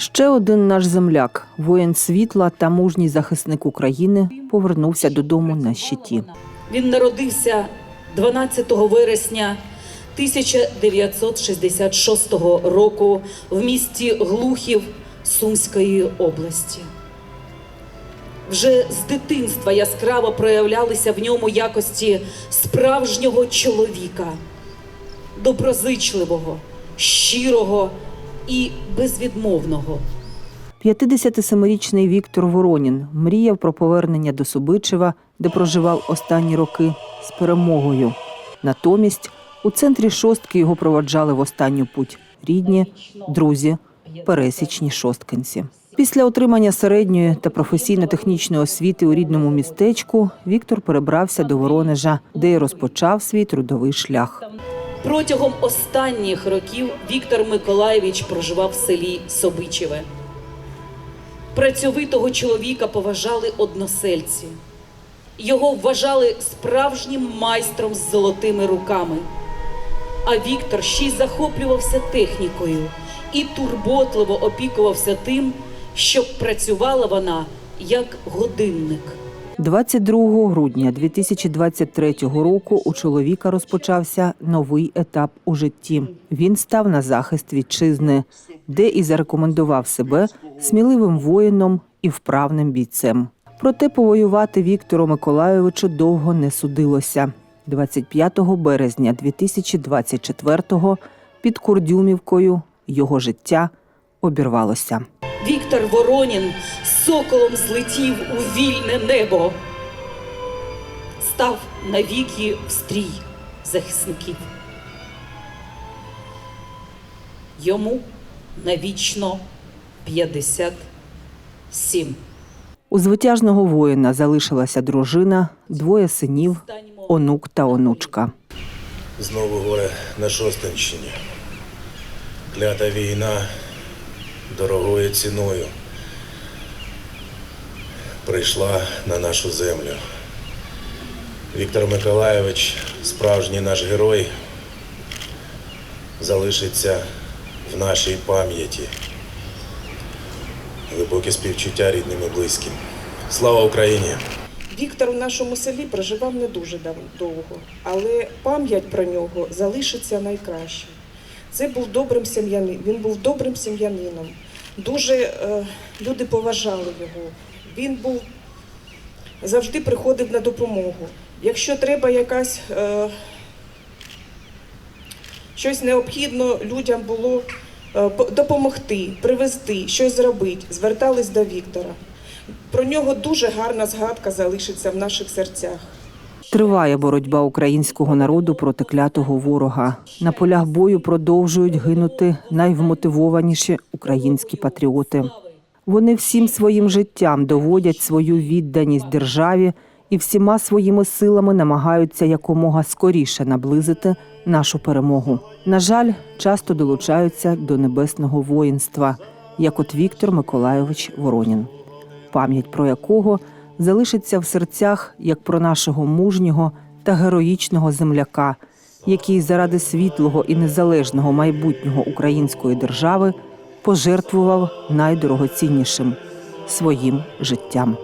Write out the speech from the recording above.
Ще один наш земляк, воїн світла та мужній захисник України, повернувся додому на щиті. Він народився 12 вересня 1966 року в місті Глухів Сумської області. Вже з дитинства яскраво проявлялися в ньому якості справжнього чоловіка, доброзичливого, щирого і безвідмовного. 57-річний Віктор Воронін мріяв про повернення до Субичева, де проживав останні роки, з перемогою. Натомість у центрі шостки його проводжали в останню путь рідні, друзі, пересічні шосткинці. Після отримання середньої та професійно-технічної освіти у рідному містечку Віктор перебрався до Воронежа, де й розпочав свій трудовий шлях. Протягом останніх років Віктор Миколаєвич проживав в селі Собичеве. Працьовитого чоловіка поважали односельці. Його вважали справжнім майстром з золотими руками. А Віктор ще й захоплювався технікою і турботливо опікувався тим, щоб працювала вона як годинник. 22 грудня 2023 року у чоловіка розпочався новий етап у житті. Він став на захист вітчизни, де і зарекомендував себе сміливим воїном і вправним бійцем. Проте повоювати Віктору Миколайовичу довго не судилося. 25 березня 2024-го під Курдюмівкою його життя обірвалося. Віктор Воронін соколом злетів у вільне небо, став навіки в стрій захисників. Йому навічно 57. У звитяжного воїна залишилася дружина, двоє синів, онук та онучка. Знову горе на Шостинщині. Клята війна дорогою ціною прийшла на нашу землю. Віктор Миколайович, справжній наш герой, залишиться в нашій пам'яті. Глибоке співчуття рідним і близьким. Слава Україні! Віктор в нашому селі проживав не дуже довго, але пам'ять про нього залишиться найкраще. Це був добрим сім'янином. Він був добрим сім'янином. Дуже е, люди поважали його. Він був завжди приходив на допомогу. Якщо треба якась е, щось необхідно людям було е, допомогти, привезти, щось зробити, звертались до Віктора. Про нього дуже гарна згадка залишиться в наших серцях. Триває боротьба українського народу проти клятого ворога. На полях бою продовжують гинути найвмотивованіші українські патріоти. Вони всім своїм життям доводять свою відданість державі і всіма своїми силами намагаються якомога скоріше наблизити нашу перемогу. На жаль, часто долучаються до небесного воїнства, як от Віктор Миколайович Воронін пам'ять про якого залишиться в серцях як про нашого мужнього та героїчного земляка, який заради світлого і незалежного майбутнього української держави пожертвував найдорогоціннішим своїм життям.